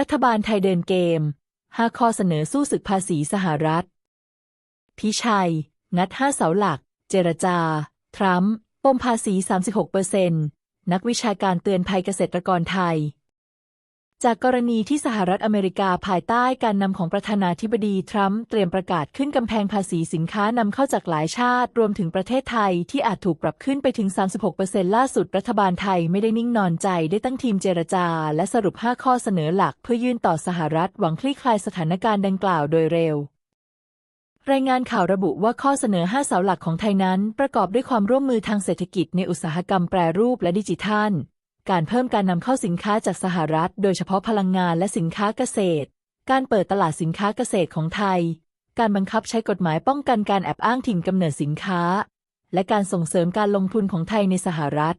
รัฐบาลไทยเดินเกม 5 ข้อเสนอสู้ศึกภาษีสหรัฐ พิชัยงัด 5 เสาหลัก เจรจา ทรัมป์ปมภาษี 36%นักวิชาการเตือนภัยเกษตรกรไทย จากกรณีที่สหรัฐอเมริกาภายใต้การนำของประธานาธิบดีทรัมป์เตรียมประกาศขึ้นกำแพงภาษีสินค้านำเข้าจากหลายชาติ รวมถึงประเทศไทยที่อาจถูกปรับขึ้นไปถึง 36%ล่าสุดรัฐบาลไทยไม่ได้นิ่งนอนใจได้ตั้งทีมเจรจา และสรุป 5 ข้อเสนอหลักเพื่อยื่นต่อสหรัฐหวังคลี่คลายสถานการณ์ดังกล่าวโดยเร็วรายงานข่าวระบุว่าข้อเสนอ 5 เสาหลักของไทยนั้น ประกอบด้วยความร่วมมือทางเศรษฐกิจในอุตสาหกรรมแปรรูปและดิจิทัล การเพิ่มการนำเข้าสินค้าจากสหรัฐ โดยเฉพาะพลังงานและสินค้าเกษตร การเปิดตลาดสินค้าเกษตรของไทย การบังคับใช้กฎหมายป้องกันการแอบอ้างถิ่นกำเนิดสินค้า และการส่งเสริมการลงทุนของไทยในสหรัฐ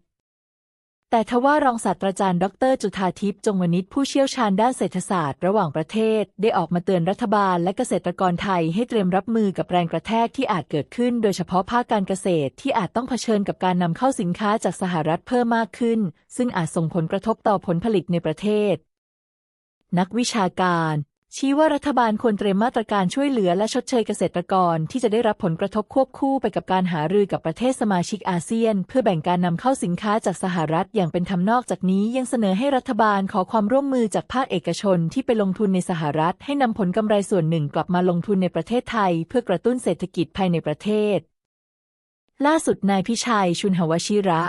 แต่ทว่ารองศาสตราจารย์ ดร จุธาทิพย์จงวนิชผู้เชี่ยวชาญด้านเศรษฐศาสตร์ระหว่างประเทศ ได้ออกมาเตือนรัฐบาลและเกษตรกรไทยให้เตรียมรับมือกับแรงกระแทกที่อาจเกิดขึ้น โดยเฉพาะภาคการเกษตรที่อาจต้องเผชิญกับการนำเข้าสินค้าจากสหรัฐเพิ่มมากขึ้น ซึ่งอาจส่งผลกระทบต่อผลผลิตในประเทศ นักวิชาการ ชี้ว่ารัฐบาลควรเตรียมมาตรการช่วยเหลือและชดเชยเกษตรกรที่จะได้รับผลกระทบควบคู่ไปกับการหารือกับประเทศสมาชิกอาเซียน เพื่อแบ่งการนำเข้าสินค้าจากสหรัฐอย่างเป็นธรรมนอกจากนี้ยังเสนอให้รัฐบาลขอความร่วมมือจากภาคเอกชนที่ไปลงทุนในสหรัฐ ให้นำผลกำไรส่วนหนึ่งกลับมาลงทุนในประเทศไทย เพื่อกระตุ้นเศรษฐกิจภายในประเทศ ล่าสุดนายพิชัยชุนหวชิระ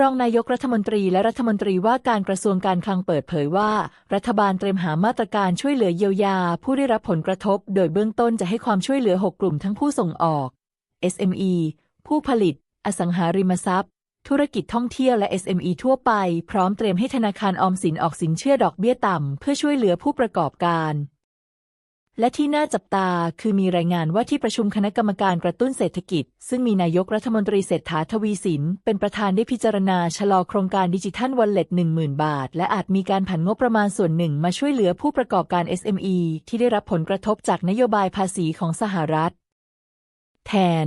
รองนายกรัฐมนตรีและรัฐมนตรีว่าการกระทรวงการคลังเปิดเผยว่า รัฐบาลเตรียมหามาตรการช่วยเหลือเยียวยา ผู้ได้รับผลกระทบ โดยเบื้องต้นจะให้ความช่วยเหลือ 6 กลุ่มทั้งผู้ส่งออก SME ผู้ผลิต อสังหาริมทรัพย์ ธุรกิจท่องเที่ยวและ SME ทั่วไป พร้อมเตรียมให้ธนาคารออมสินออกสินเชื่อดอกเบี้ยต่ำ เพื่อช่วยเหลือผู้ประกอบการ และที่น่าจับตาคือมีรายงานว่าที่ประชุมคณะกรรมการกระตุ้นเศรษฐกิจ ซึ่งมีนายกรัฐมนตรีเศรษฐาทวีสิน เป็นประธานได้พิจารณาชะลอโครงการดิจิทัลวอลเล็ต10,000 บาท และอาจมีการผันงบประมาณส่วนหนึ่งมาช่วยเหลือผู้ประกอบการ SME ที่ได้รับผลกระทบจากนโยบายภาษีของสหรัฐ แทน